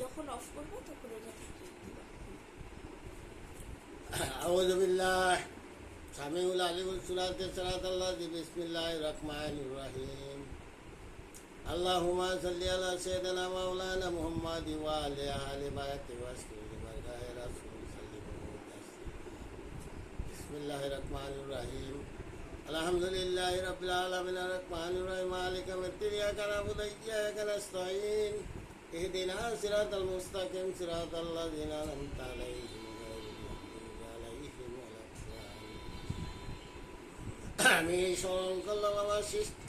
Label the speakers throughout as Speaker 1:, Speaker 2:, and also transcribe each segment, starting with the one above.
Speaker 1: যখন অফ করবো তখন এটা থাকিয়ে দিবা
Speaker 2: أعوذ بالله سميع العليم الصلاة صلاة الله بسم الله الرحمن الرحيم اللهم صل على سيدنا مولانا محمد وعلى آل بيته وسلم وبارك رسول بسم الله الرحمن الرحيم الحمد لله رب العالمين الرحمن الرحيم مالك يوم الدين إياك نعبد وإياك نستعين اهدنا صراط المستقيم صراط الذين أنعمت عليهم غير المغضوب عليهم ولا الضالين আমি স্মরণ করলাম আমার সৃষ্টি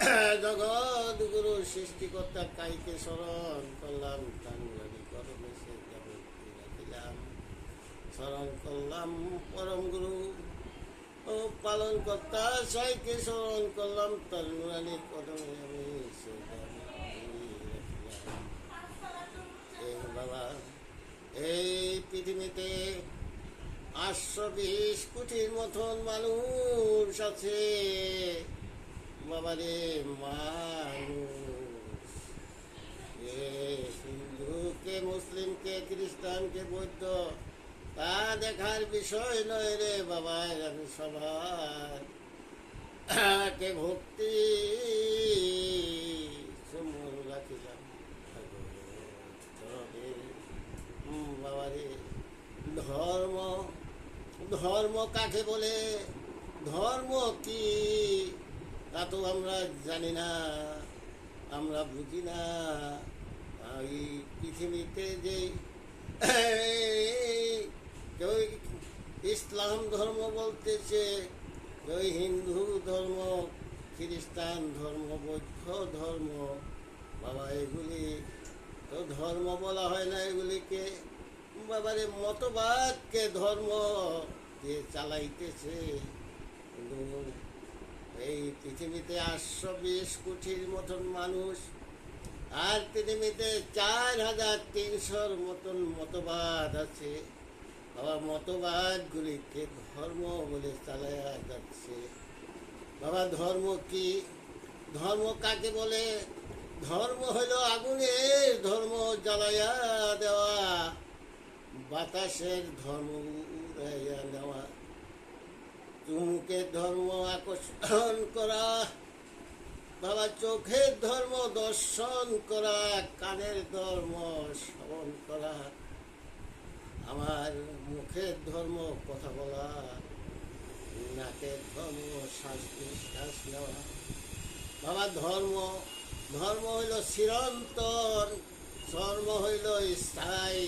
Speaker 2: জগৎ গুরু সৃষ্টিকর্তা কাইকে স্মরণ করলাম তাঙ্গি করমে সে যাবতীয় রাখিলাম স্মরণ করলাম পরম গুরু ও পালন কর্তা সাইকে স্মরণ করলাম তার নুরানি বিশ কোটির মতন মানুষ আছে। বাবারে, মানুষ। হিন্দুকে মুসলিমকে, খ্রিস্টানকে, বৌদ্ধ, তা দেখার বিষয় নয় রে বাবা, আমি সবার কে ভক্তি। রাখিলাম বাবারে, ধর্ম ধর্ম কাকে বলে, ধর্ম কি? তা তো আমরা জানি না, আমরা বুঝি না। এই পৃথিবীতে যে কেউ ইসলাম ধর্ম বলতেছে, কেউ হিন্দু ধর্ম, খ্রিস্টান ধর্ম, বৌদ্ধ ধর্ম, বাবা এগুলি, তো ধর্ম বলা হয় না এগুলিকে। বাবারে মতবাদকে ধর্ম দিয়ে চালাইতেছে? এই পৃথিবীতে আটশো বিশ কোটির মতন মানুষ, আর পৃথিবীতে চার হাজার তিনশোর মতন মতবাদ আছে। আবার মতবাদগুলিকে ধর্ম বলে চালায়া যাচ্ছে। বাবা, ধর্ম কি? ধর্ম কাকে বলে? ধর্ম হলো আগুনের ধর্ম জ্বালাইয়া দেওয়া। বাতাসের ধর্ম উড়াইয়া নেওয়া। চুমুকের ধর্ম আকর্ষণ করা, বাবা চোখের ধর্ম দর্শন করা, কানের ধর্ম শ্রবণ করা, আমার মুখের ধর্ম কথা বলা, নাকের ধর্ম শ্বাস নিঃশ্বাস নেওয়া। বাবা, ধর্ম ধর্ম হইল চিরন্তন, ধর্ম হইল স্থায়ী।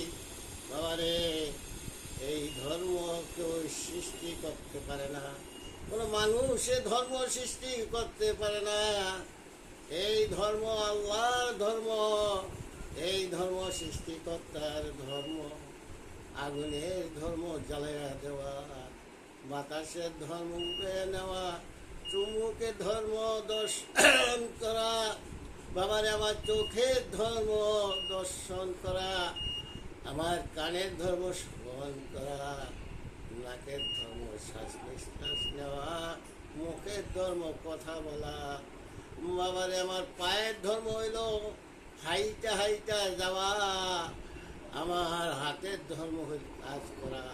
Speaker 2: বাবারে, এই ধর্ম কেউ সৃষ্টি করতে পারে না। কোনো মানুষ মানুষে ধর্ম সৃষ্টি করতে পারে না। এই ধর্ম আল্লাহর ধর্ম, এই ধর্ম সৃষ্টিকর্তার ধর্ম। আগুনের ধর্ম জ্বালাইয়া দেওয়া, বাতাসের ধর্ম উড়ে নেওয়া চুমুকে ধর্ম দর্শন করা। বাবার, আমার চোখের ধর্ম দর্শন করা। আমার কানের ধর্ম শ্রবণ করা, নাকের ধর্ম শ্বাস নিঃশ্বাস নেওয়া, মুখের ধর্ম কথা বলা। বাবারে, আমার পায়ের ধর্ম হইল হাইটা হাইটা যাওয়া। আমার হাতের ধর্ম হইল কাজ করা।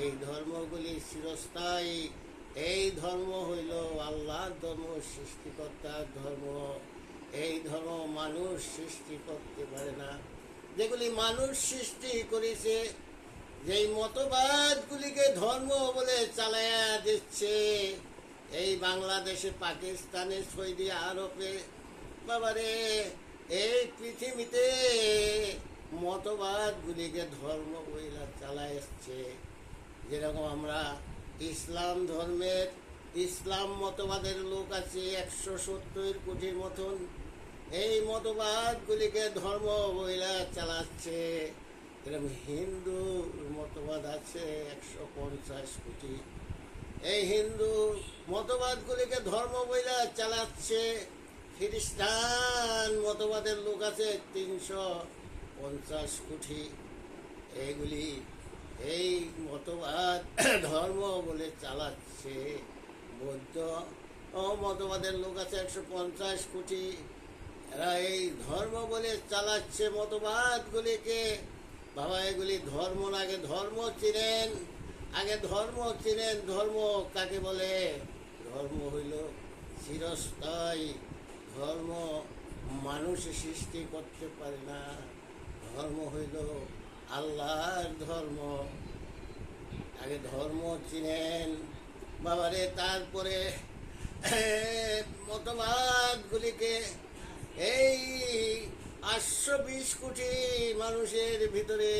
Speaker 2: এই ধর্মগুলি চিরস্থায়ী। এই ধর্ম হইল আল্লাহর ধর্ম, সৃষ্টিকর্তার ধর্ম। এই ধর্ম মানুষ সৃষ্টি করতে পারে না। যেগুলি মানুষ সৃষ্টি করেছে, যেই মতবাদগুলিকে ধর্ম বলে চালায়া দিচ্ছে, এই বাংলাদেশে, পাকিস্তানে, সৌদি আরবে, বাবারে, এই পৃথিবীতে মতবাদগুলিকে ধর্ম বইলা চালায় এসছে যেরকম আমরা ইসলাম ধর্মের, ইসলাম মতবাদের লোক আছে একশো সত্তর কোটির মতন। এই মতবাদগুলিকে ধর্ম বইলা চালাচ্ছে। এরকম হিন্দু মতবাদ আছে একশো পঞ্চাশ কোটি। এই হিন্দু মতবাদগুলিকে ধর্ম বইলা চালাচ্ছে। খ্রিস্টান মতবাদের লোক আছে তিনশো পঞ্চাশ কোটি। এইগুলি, এই মতবাদ ধর্ম বলে চালাচ্ছে। বৌদ্ধ মতবাদের লোক আছে একশো পঞ্চাশ কোটি। এরা এই ধর্ম বলে চালাচ্ছে মতবাদগুলিকে বাবা, এগুলি ধর্ম না, আগে ধর্ম চিনেন। আগে ধর্ম চিনেন, ধর্ম কাকে বলে? ধর্ম হইল চিরস্থায়ী। ধর্ম মানুষ সৃষ্টি করতে পারে না। ধর্ম হইল আল্লাহর ধর্ম। আগে ধর্ম চিনেন। বাবারে, তারপরে মতবাদগুলিকে এই আটশো বিশ কোটি মানুষের ভিতরে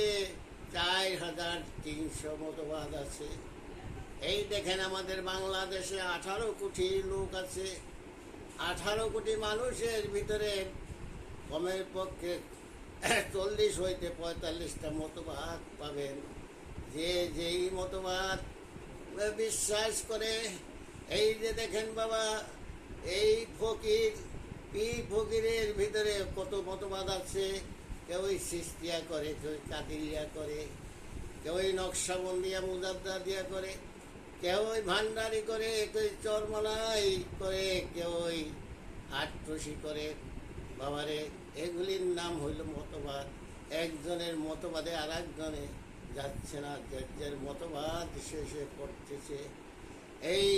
Speaker 2: চার হাজার তিনশো মতবাদ আছে। এই দেখেন আমাদের বাংলাদেশে আঠারো কোটি লোক আছে। আঠারো কোটি মানুষের ভিতরে কমের পক্ষে চল্লিশ হইতে পঁয়তাল্লিশটা মতবাদ পাবেন। যে যেই মতবাদ বিশ্বাস করে, এই যে দেখেন বাবা, এই ফকির পি ফকিরের ভিতরে কত মতবাদ আছে? কেউ সৃষ্টিয়া করে কেউ কাদিরিয়া করে কেউ নকশাবন্দিয়া মুজাদ্দা দিয়া করে কেউ ভান্ডারি করে কেউ চরমলাই করে কেউ আট্রসি করে। বাবারে, এগুলির নাম হইল মতবাদ। একজনের মতবাদে আর একজনে যাচ্ছে না। যার মতবাদ শেষে করতেছে। এই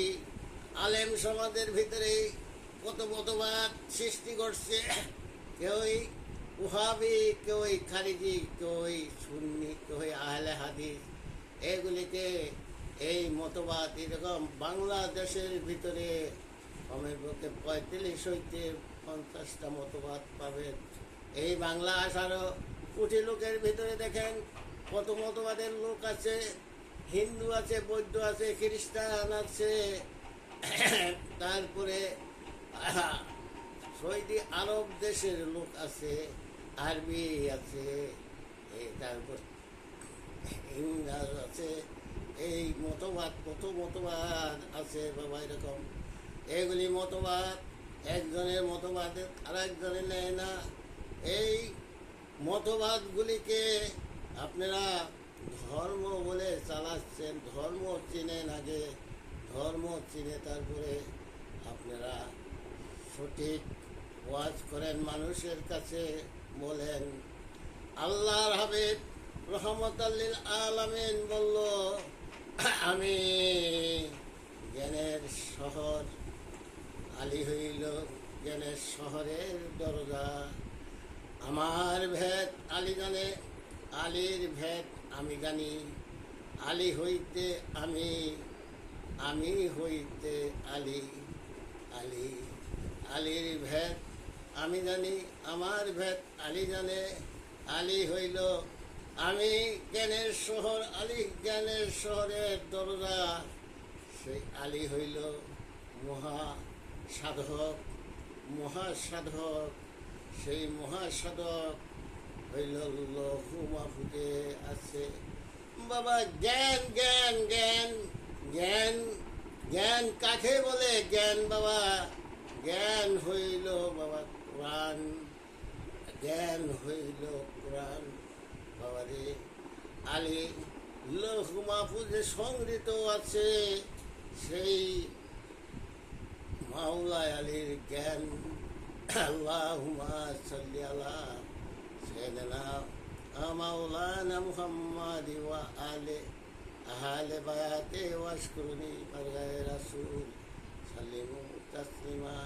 Speaker 2: আলেম সমাজের ভিতরে কত মতবাদ সৃষ্টি করছে। কেউই উহাবি, কেউই খারিজি, কেউই সুন্নি, কেউই আহলে হাদিস। এগুলিকে এই মতবাদ এরকম বাংলাদেশের ভিতরে কমের পক্ষে পঁয়তাল্লিশ হইতে পঞ্চাশটা মতবাদ পাবেন এই বাংলা আসারও কোটি লোকের ভিতরে দেখেন কত মতবাদের লোক আছে। হিন্দু আছে, বৌদ্ধ আছে, খ্রিস্টান আছে। তারপরে সৌদি আরব দেশের লোক আছে, আরবি আছে তারপর ইংরাজ আছে, এই মতবাদ, কত মতবাদ আছে বাবা এরকম। এগুলি মতবাদ, একজনের মতবাদ আর একজনের নেয় না। এই মতবাদগুলিকে আপনারা ধর্ম বলে চালাচ্ছেন, ধর্ম চিনেন আগে, ধর্ম চিনে তারপরে আপনারা সঠিক ওয়াজ করেন মানুষের কাছে বলেন, আল্লাহর হাবিব রহমত আল্লিল আলামিন বলল আমি জ্ঞানের শহর আলী হইল জ্ঞানের শহরের দরজা। আমার ভেদ আলী জানে, আলীর ভেদ আমি জানি। আলী হইতে আমি আমি হইতে আলী আলী। আলীর ভেদ। আমি জানি আমার ভেদ, আলী জানে, আলী হইল আমি জ্ঞানের শহর, আলী জ্ঞানের শহরের দরজা। সেই আলী হইল মহা সাধক মহাসাধক সেই মহাসাধক হইল লঘু মাহুদে আছে। বাবা, জ্ঞান জ্ঞান জ্ঞান জ্ঞান জ্ঞান কাকে বলে? জ্ঞান বাবা। জ্ঞান হইল বাবা কোরআন জ্ঞান হইল কোরআন বাবা রে। আলী লৌহ মাহফুজে সংগৃহীত আছে সেই মাওলায় আলীর জ্ঞান। আল্লাহুমা সাল্লি আলা সাইয়্যিদিনা মাওলানা মুহাম্মাদ ওয়া আলে আহলে বায়াতে ওয়াশকুরনি বারগায়ে রাসূল সাল্লিমু তাসলিমা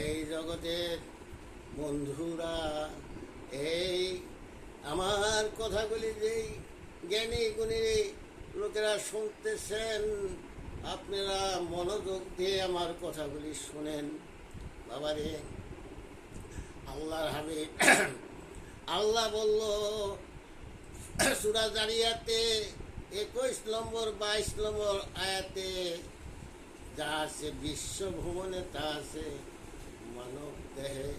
Speaker 2: এই জগতের বন্ধুরা, এই আমার কথাগুলি যেই জ্ঞানী গুণী লোকেরা শুনতেছেন, আপনারা মনোযোগ দিয়ে আমার কথাগুলি শুনেন। বাবারে, আল্লাহর হাবিব, আল্লাহ বলল, সুরা জারিয়াতে একুশ নম্বর, বাইশ নম্বর আয়াতে যা আছে বিশ্ব ভ্রমণে তা আছে মানব দেহে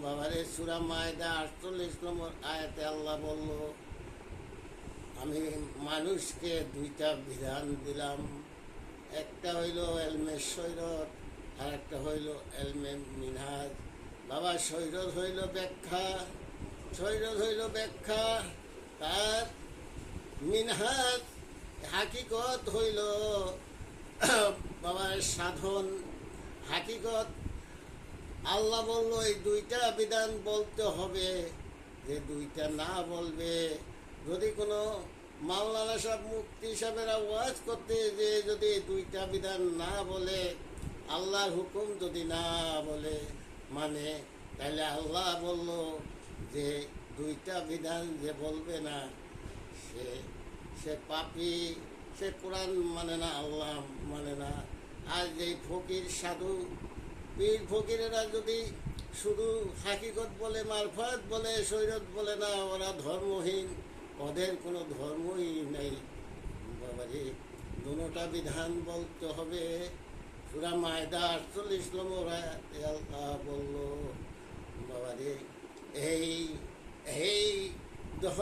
Speaker 2: বাবারে সুরা মায়দা আটচল্লিশ নম্বর আয়াতে আল্লাহ বলল আমি মানুষকে দুইটা বিধান দিলাম একটা হইল এলমে সৈরত আর একটা হইল এলমে মিনহাজ বাবা সৈরত হইল ব্যাখ্যা সৈরত হইল ব্যাখ্যা তার মিনহাজ হাকিকত হইল বাবার সাধন, হাকিকত। আল্লাহ বলল, এই দুইটা বিধান বলতে হবে। যে দুইটা না বলবে, যদি কোনো মাওলানা সাহেব মুক্তি সাহেবেরা ওয়াজ করতে যে যদি দুইটা বিধান না বলে, আল্লাহর হুকুম যদি না বলে মানে তাহলে আল্লাহ বলল যে দুইটা বিধান যে বলবে না, সে সে পাপি সে কোরআন মানে না, আল্লাহ মানে না। আর যে ফকির, সাধু, পীর ফকিরেরা যদি শুধু হাকিকত বলে, মারফত বলে শরীরত বলে না, ওরা ধর্মহীন, ওদের কোনো ধর্মই নেই। বাবারে দুটা বিধান বলতে হবে। সুরা মায়দা আটচল্লিশ নম্বর বলল বাবারে এই এই দেহ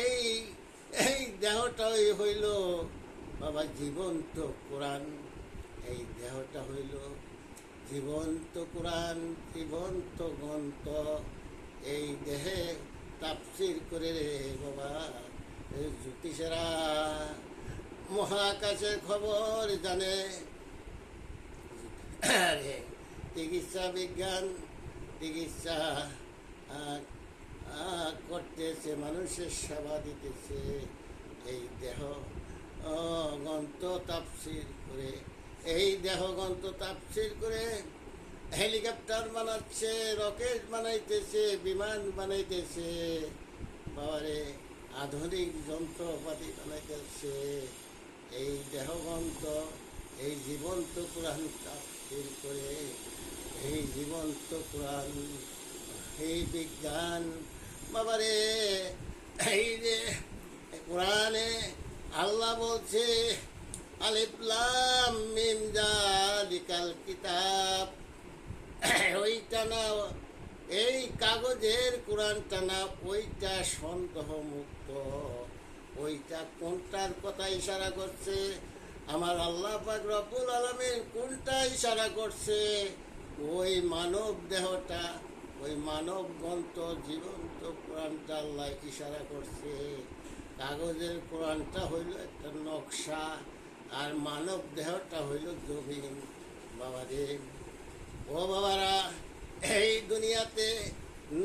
Speaker 2: এই এই দেহটাই হইল, বাবা, জীবন্ত কোরআন। এই দেহটা হইল জীবন্ত কোরআন, জীবন্ত গ্রন্থ। এই দেহে তাপসির করে রে বাবা জ্যোতিষেরা। মহাকাশের খবর জানে। চিকিৎসা বিজ্ঞান, চিকিৎসা করতেছে, মানুষের সেবা দিতেছে। এই দেহ গন্ত তাপসির করে। এই দেহ গন্ত তাপসির করে হেলিকপ্টার বানাচ্ছে, রকেট বানাইতেছে, বিমান বানাইতেছে। বাবারে, আধুনিক যন্ত্রপাতি বানাইতেছে। এই দেহগন্ত এই জীবন্ত কোরআন তাফসীর করে এই জীবন্ত কোরআন এই বিজ্ঞান। বাবারে, এই যে কোরআনে আল্লাহ বলছে আলিফলাম মিম জালিকাল কিতাব। ওইটা না, এই কাগজের কোরআনটা না, ওইটা সন্দেহ মুক্ত ওইটা কোনটার কথা ইশারা করছে? আমার আল্লাহ পাক রব্বুল আলমিন কোনটা ইশারা করছে? ওই মানব দেহটা, ওই মানব গ্রন্থ, জীবন্ত কোরআনটা আল্লাহ ইশারা করছে। কাগজের কোরআনটা হইল একটা নকশা আর মানব দেহটা হইল জমিন। বাবাদের ও বাবারা, এই দুনিয়াতে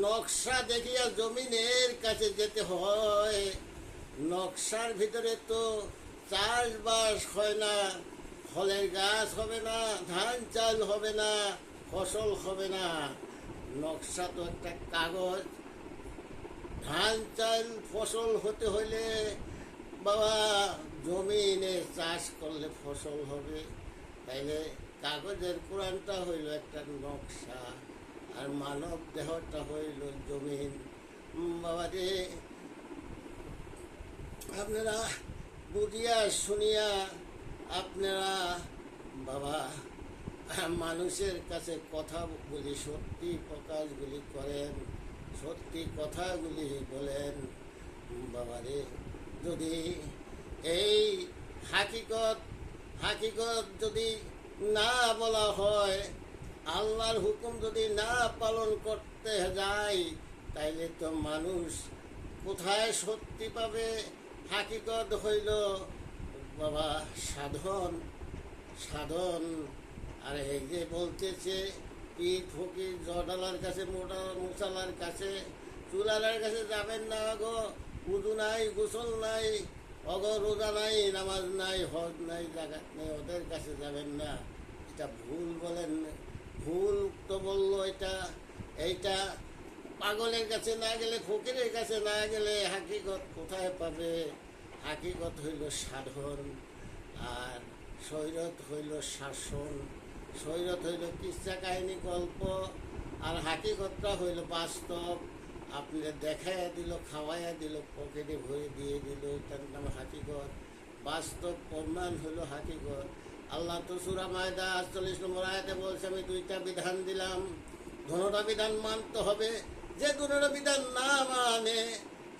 Speaker 2: নকশা দেখিয়া জমিনের কাছে যেতে হয়। নকশার ভিতরে তো চাষবাস হয় না, ফলের গাছ হবে না, ধান চাল হবে না, ফসল হবে না। নকশা তো একটা কাগজ। ধান চাল ফসল হতে হইলে বাবা জমিনে চাষ করলে ফসল হবে। তাইলে কাগজের কোরআনটা হইল একটা নকশা আর মানব দেহটা হইল জমিন। বাবা রে আপনারা বুঝিয়া শুনিয়া আপনারা বাবা মানুষের কাছে কথা বলি, সত্যি প্রকাশগুলি করেন। সত্যি কথাগুলি বলেন, বাবারে, যদি এই হাকিকত হাকিকত যদি না বলা হয়, আল্লাহর হুকুম যদি না পালন করতে যায়, তাইলে তো মানুষ কোথায় সত্যি পাবে? হাকিকত হইল, বাবা, সাধন সাধন। আর এই যে বলতেছে পীর ফকির জডালার কাছে, মোটা মুসালার কাছে, চুলালার কাছে যাবেন না, গো। উদু নাই, গোসল নাই, অগ, রোজা নাই, নামাজ নাই, হজ নাই জাগাত নাই, ওদের কাছে যাবেন না। এটা ভুল বলেন। ভুল তো বলল এটা। এইটা পাগলের কাছে না গেলে, ফকিরের কাছে না গেলে হাকিকত কোথায় পাবে? হাকিকত হইল সাধন, আর সৈরত হইল শাসন। সৈরত হইল কিচ্ছা কাহিনী, গল্প আর হাকিকতটা হইল বাস্তব। আপনি দেখাইয়া দিল, খাওয়াইয়া দিল, পকেটে ভরে দিয়ে দিল এটার নাম হাকিকত। বাস্তব প্রমাণ হইল হাকিকত। আল্লাহ তো সুরা মায়দা আটচল্লিশ নম্বর আয়াতে বলছে, আমি দুইটা বিধান দিলাম। ধনোটা বিধান মানতে হবে। যে দুটা বিধান না মানে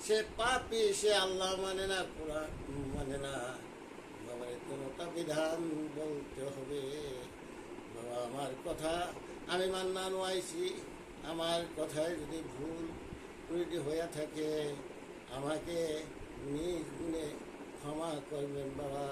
Speaker 2: সে পাপি, সে আল্লাহ মানে না, কোরআন মানে না। বাবার কোনোটা বিধান বলতে হবে। আমার কথা, আমি মান্না আইছি আমার কথায় যদি ভুল ত্রুটি হইয়া থাকে, আমাকে নিজ গুণে ক্ষমা করবেন বাবা।